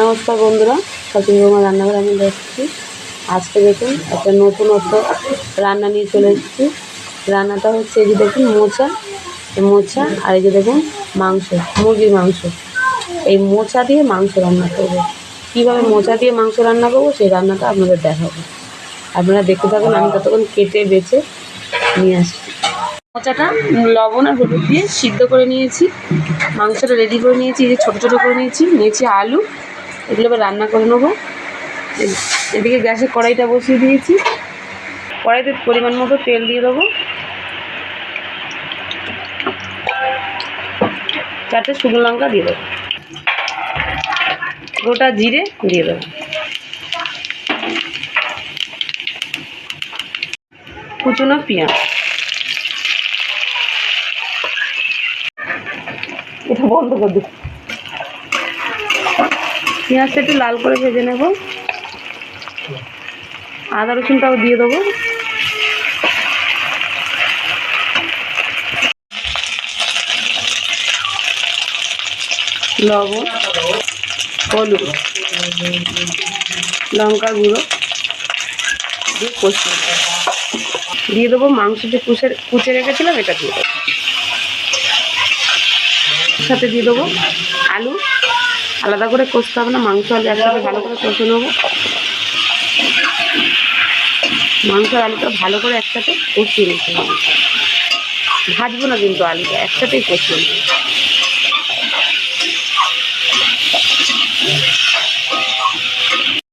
নমস্কার বন্ধুরা, সচিন বৌমা রান্নাঘর আমি দেখছি আজকে দেখুন, একটা নতুন নতুনত্ব রান্না নিয়ে চলে এসেছি। রান্নাটা হচ্ছে এই যে দেখুন, মোচা। মোচা আর এই যে দেখুন, মাংস, মুরগির মাংস। এই মোচা দিয়ে মাংস রান্না করব। কীভাবে মোচা দিয়ে মাংস রান্না করব, সেই রান্নাটা আপনাদের দেখাবো। আপনারা দেখতে থাকুন, আমি ততক্ষণ কেটে বেছে নিয়ে আসছি। মোচাটা লবণ আর হলুদ দিয়ে সিদ্ধ করে নিয়েছি। মাংসটা রেডি করে নিয়েছি, এই যে ছোটো ছোটো করে নিয়েছি। নিয়েছি আলু এগুলো রান্না করে নেব। এদিকে গ্যাসে কড়াইটা বসিয়ে দিয়েছি। কড়াইতে পরিমাণ মতো তেল দিয়ে দেবো। চারটে শুকনো লঙ্কা দিয়ে দেবো। গোটা জিরে দিয়ে দেবো। কুচনো পেঁয়াজ। এটা বন্ধ করে দিই পেঁয়াজটা একটু লাল করে ভেজে নেব। আদা রসুনটাও দিয়ে দেবো। লবণ, হলুদ লঙ্কা গুঁড়ো, দিয়ে কষিয়ে দিয়ে দেবো মাংস যে কুচে কুচে রেখেছিলাম এটা দিয়ে দেবো। সাথে দিয়ে দেবো আলু। আলাদা করে কষতে হবে না, মাংস আলু একসাথে ভালো করে কষে নেব। মাংস আলুটা ভালো করে একসাথে কষিয়ে নিতে হবে। ভাজবো না কিন্তু আলুটা, একসাথেই কষিয়ে নেব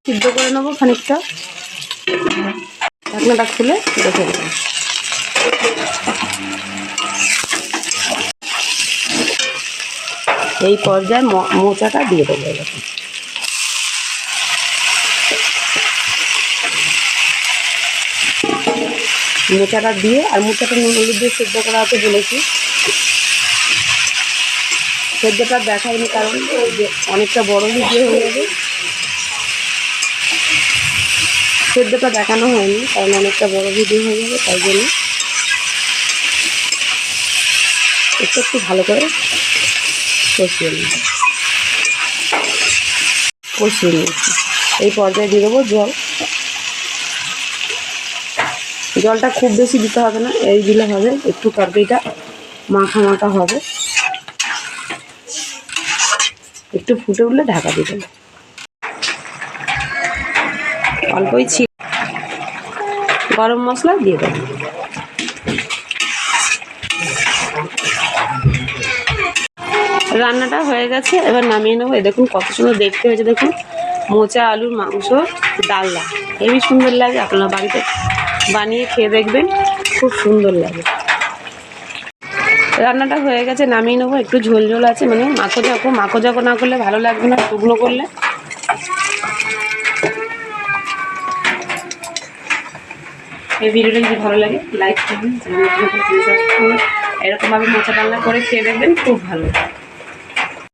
সিদ্ধ করে নেব খানিকটা। ঢাকনাটা খুলে রেখে দেবো। এই পর্যায়ে মোচাটা দিয়ে দেবো এরকম মোচাটা দিয়ে, আর মোচাটা নুন হলুদ দিয়ে সেদ্ধ করা আছে বলেছি। সেদ্ধটা দেখায়নি কারণ অনেকটা বড় ভিডিও হয়ে যাবে। সেদ্ধটা দেখানো হয়নি কারণ অনেকটা বড় ভিডিও হয়ে যাবে, তাই জন্য। একটু একটু ভালো করে কষিয়ে কষিয়ে নিয়েছি। এই পর্যায়ে দিয়ে দেবো জল। জলটা খুব বেশি দিতে হবে না, এই দিলে হবে, একটু তরকারিটা মাখা মাখা হবে। একটু ফুটে উঠলে ঢাকা দিয়ে অল্পই ছি গরম মশলা দিয়ে দেবো। রান্নাটা হয়ে গেছে, এবার নামিয়ে নেব। এই দেখুন কত সুন্দর দেখতে হয়েছে, দেখুন। মোচা, আলুর মাংস ডালনা হেবি সুন্দর লাগে, আপনারা বাড়িতে বানিয়ে খেয়ে দেখবেন, খুব সুন্দর লাগে। রান্নাটা হয়ে গেছে, নামিয়ে নেব। একটু ঝোল ঝোল আছে মানে মাখো জাকো মাখো জাকো না করলে ভালো লাগবে না, শুকনো করলে। এই ভিডিওটা যদি ভালো লাগে লাইক করবেন এরকমভাবে মোচা রান্না করে খেয়ে দেখবেন, খুব ভালো